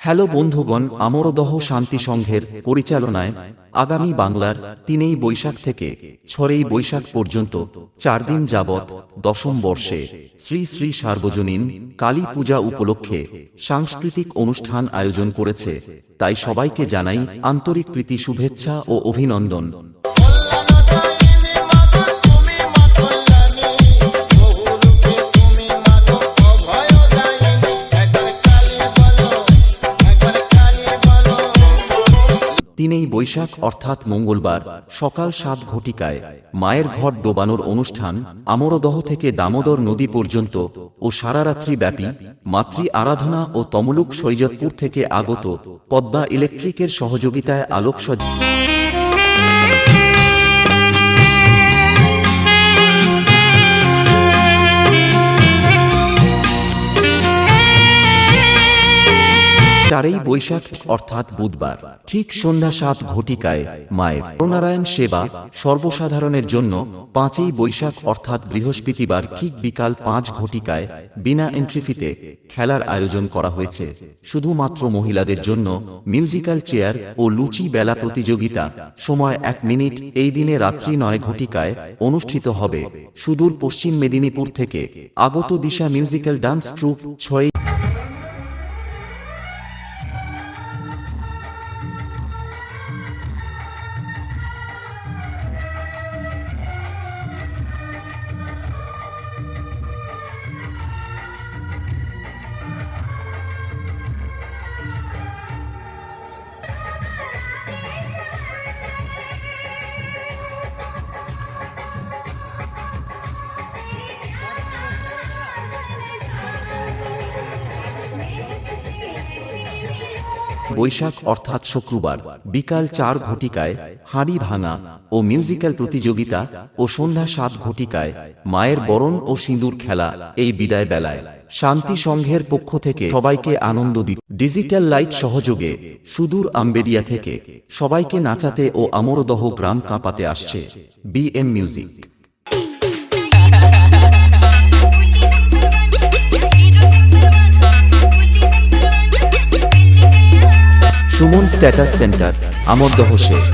Hello বন্ধুগণ, আমরদহ শান্তি সংঘের পরিচালনায় আগামী বাংলার তিনেই বৈশাখ থেকে ছড়েই বৈশাখ পর্যন্ত চার দিন যাবৎ দশম বর্ষে শ্রী শ্রী সার্বজনীন কালী পূজা উপলক্ষে সাংস্কৃতিক অনুষ্ঠান আয়োজন করেছে। তাই সবাইকে জানাই আন্তরিক প্রীতি, শুভেচ্ছা ও অভিনন্দন। তিনেই বৈশাখ, অর্থাৎ মঙ্গলবার, সকাল সাত ঘটিকায় মায়ের ঘট ডোবানোর অনুষ্ঠান আমরদহ থেকে দামোদর নদী পর্যন্ত ও সারারাত্রি ব্যাপী মাতৃ আরাধনা ও তমলুক সৈয়দপুর থেকে আগত পদ্মা ইলেকট্রিকের সহযোগিতায় আলোকসজ্জা চারই বৈশাখ, অর্থাৎ বুধবার। ঠিক সন্ধ্যা সাত ঘটিকায় মায়ের প্রনারায়ণ সেবা সর্বসাধারণের জন্য পাঁচই বৈশাখ, অর্থাৎ বৃহস্পতিবার, ঠিক বিকাল পাঁচ ঘটিকায় বিনা এন্ট্রি ফিতে খেলার আয়োজন করা হয়েছে। শুধুমাত্র মহিলাদের জন্য মিউজিক্যাল চেয়ার ও লুচি বেলা প্রতিযোগিতা সময় এক মিনিট এই দিনে রাত্রি নয় ঘটিকায় অনুষ্ঠিত হবে। সুদূর পশ্চিম মেদিনীপুর থেকে আগত দিশা মিউজিক্যাল ডান্স ট্রুপ ছয় বৈশাখ অর্থাৎ শুক্রবার, বিকাল চার ঘটিকায় হাঁড়ি ভাঙা ও মিউজিক্যাল প্রতিযোগিতা ও সন্ধ্যা সাত ঘটিকায় মায়ের বরণ ও সিঁদুর খেলা এই বিদায় বেলায় শান্তি সংঘের পক্ষ থেকে সবাইকে আনন্দ দিত ডিজিটাল লাইট সহযোগে সুদূর আম্বেরিয়া থেকে সবাইকে নাচাতে ও আমরদহ গ্রাম কাঁপাতে আসছে B M music. Suman status centre Amardaha Sheikh